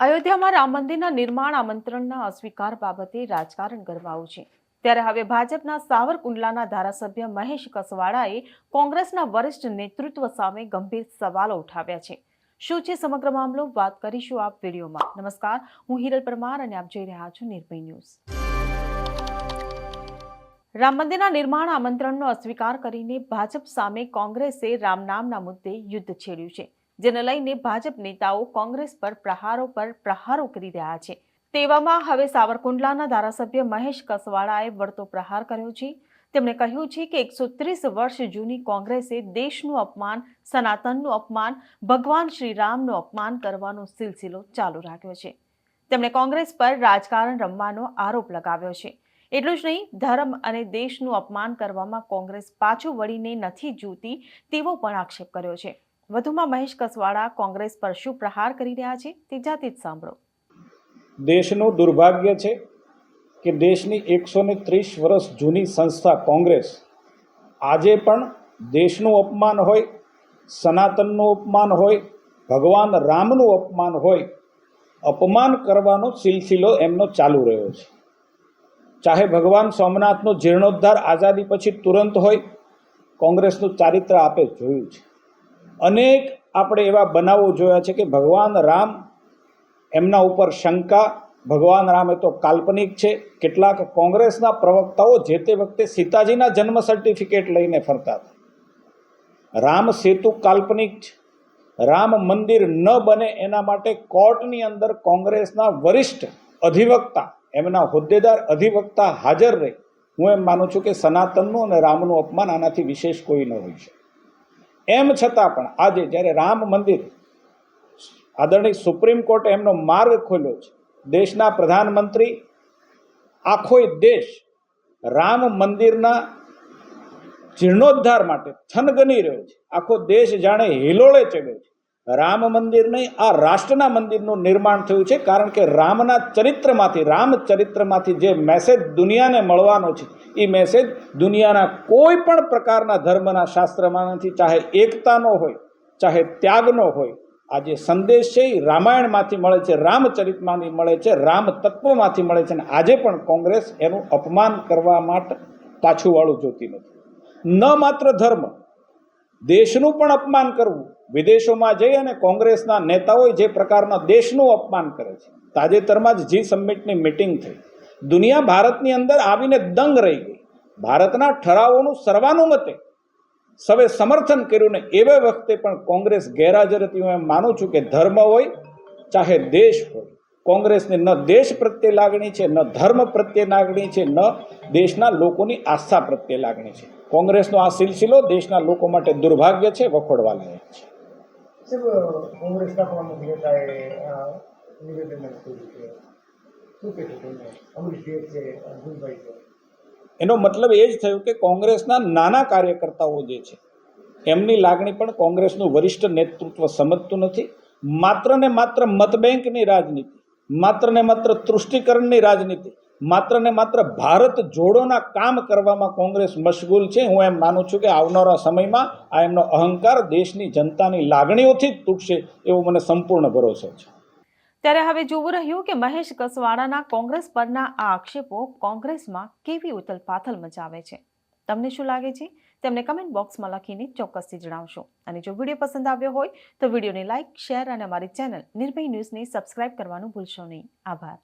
અયોધ્યામાં રામ મંદિરના નિર્માણ આમંત્રણના અસ્વીકાર બાબતે રાજકારણ ગરમાવું છે. ત્યારે હવે ભાજપના સાવરકુંડલાના ધારાસભ્ય મહેશ કસવાડાએ કોંગ્રેસના વરિષ્ઠ નેતૃત્વ સામે ગંભીર સવાલો ઉઠાવ્યા છે. શું છે સમગ્ર મામલો? વાત કરીશું આપ વિડીયોમાં. નમસ્કાર, હું હિરલ પરમાર અને આપ જોઈ રહ્યા છો નિર્ભય ન્યૂઝ. રામ મંદિરના નિર્માણ આમંત્રણનો અસ્વીકાર કરીને ભાજપ સામે કોંગ્રેસે રામ નામના મુદ્દે યુદ્ધ છેડ્યું છે. જેને લઈને ભાજપ નેતાઓ કોંગ્રેસ પર પ્રહારો પર પ્રહારો કરી રહ્યા છે. તેવામાં હવે સાવરકુંડલાના ધારાસભ્ય મહેશ કસવાળાએ વળતો પ્રહાર કર્યો છે. તેમણે કહ્યું છે કે એકસો ત્રીસ વર્ષ જૂની કોંગ્રેસે દેશનું અપમાન, સનાતનનું અપમાન, ભગવાન શ્રી રામનું અપમાન કરવાનો સિલસિલો ચાલુ રાખ્યો છે. તેમણે કોંગ્રેસ પર રાજકારણ રમવાનો આરોપ લગાવ્યો છે. એટલું જ નહીં, ધર્મ અને દેશનું અપમાન કરવામાં કોંગ્રેસ પાછું વળીને નથી જોતી તેવો પણ આક્ષેપ કર્યો છે. વધુમાં મહેશ કસવાડા કોંગ્રેસ પર શું પ્રહાર કરી રહ્યા છે તે જાતે જ સાંભળો. દેશનું દુર્ભાગ્ય છે કે દેશની એકસો ને ત્રીસ વર્ષ જૂની સંસ્થા કોંગ્રેસ આજે પણ દેશનું અપમાન હોય, સનાતનનું અપમાન હોય, ભગવાન રામનું અપમાન હોય, અપમાન કરવાનો સિલસિલો એમનો ચાલુ રહ્યો છે. ચાહે ભગવાન સોમનાથનો જીર્ણોદ્ધાર આઝાદી પછી તુરંત હોય, કોંગ્રેસનું ચારિત્ર આપે જોયું છે. અનેક આપણે એવા બનાવો જોયા છે કે ભગવાન રામ એમના ઉપર શંકા, ભગવાન રામ એ તો કાલ્પનિક છે. કેટલાક કોંગ્રેસના પ્રવક્તાઓ જે તે વખતે સીતાજીના જન્મ સર્ટિફિકેટ લઈને ફરતા હતા. રામ સેતુ કાલ્પનિક છે. રામ મંદિર ન બને એના માટે કોર્ટની અંદર કોંગ્રેસના વરિષ્ઠ અધિવક્તા, એમના હોદ્દેદાર અધિવક્તા હાજર રહે. હું એમ માનું છું કે સનાતનનું અને રામનું અપમાન આનાથી વિશેષ કોઈ ન હોય છે એમ છતાં પણ આજે જ્યારે રામ મંદિર આદરણીય સુપ્રીમ કોર્ટે એમનો માર્ગ ખોલ્યો છે, દેશના પ્રધાનમંત્રી આખોય દેશ રામ મંદિરના જીર્ણોદ્ધાર માટે થનગની રહ્યો છે. આખો દેશ જાણે હિલોળે ચડ્યો છે. રામ મંદિર નહીં, આ રાષ્ટ્રના મંદિરનું નિર્માણ થયું છે, કારણ કે રામના ચરિત્રમાંથી રામચરિત્રમાંથી જે મેસેજ દુનિયાને મળવાનો છે, એ મેસેજ દુનિયાના કોઈ પણ પ્રકારના ધર્મના શાસ્ત્રમાં નથી ચાહે એકતાનો હોય, ચાહે ત્યાગનો હોય, આ જે સંદેશ છે એ રામાયણમાંથી મળે છે રામચરિતમાંથી મળે છે, રામ તત્વમાંથી મળે છે, અને આજે પણ કોંગ્રેસ એનું અપમાન કરવા માટે પાછું વાળું જોતી નથી. ન માત્ર ધર્મ દેશનું પણ અપમાન કરવું. વિદેશોમાં જઈ અને કોંગ્રેસના નેતાઓએ જે પ્રકારના દેશનું અપમાન કરે છે. તાજેતરમાં જ જી સમિટની મિટિંગ થઈ. દુનિયા ભારતની અંદર આવીને દંગ રહી ગઈ. ભારતના ઠરાવોનું સર્વાનુમતે સવે સમર્થન કર્યું ને એવે વખતે પણ કોંગ્રેસ ગેરહાજર હતી. હું એમ માનું છું કે ધર્મ હોય, ચાહે દેશ હોય, કોંગ્રેસને ન દેશ પ્રત્યે લાગણી છે, ન ધર્મ પ્રત્યે લાગણી છે, ન દેશના લોકોની આસ્થા પ્રત્યે લાગણી છે. કોંગ્રેસનો આ સિલસિલો દેશના લોકો માટે દુર્ભાગ્ય છે વખોડવા લાયક છે. એનો મતલબ એ જ થયો કે કોંગ્રેસના નાના કાર્યકર્તાઓ જે છે એમની લાગણી પણ કોંગ્રેસનું વરિષ્ઠ નેતૃત્વ સમજતું નથી. માત્ર ને માત્ર મતબેંકની રાજનીતિ માત્ર ને માત્ર તૃષ્ટિકરણની રાજનીતિ માત્ર ને માત્ર ભારત જોડોના કામ કરવામાં કોંગ્રેસ મશગુલ છે. હું એમ માનું છું કે આવનારા સમયમાં આ એમનો અહંકાર દેશની જનતાની લાગણીઓથી જ તૂટશે એવો મને સંપૂર્ણ ભરોસો છે. ત્યારે હવે જોવું રહ્યું કે મહેશ કસવાડાના કોંગ્રેસ પરના આ આક્ષેપો કોંગ્રેસમાં કેવી ઉથલપાથલ મચાવે છે. તમને શું લાગે છે? તેમને કમેન્ટ બોક્સમાં લખીને ચોક્કસથી જણાવશો. અને જો વીડિયો પસંદ આવ્યો હોય તો વિડીયોને લાઇક શેર અને અમારી ચેનલ નિર્ભય ન્યૂઝને સબસ્ક્રાઇબ કરવાનું ભૂલશો નહીં. આભાર.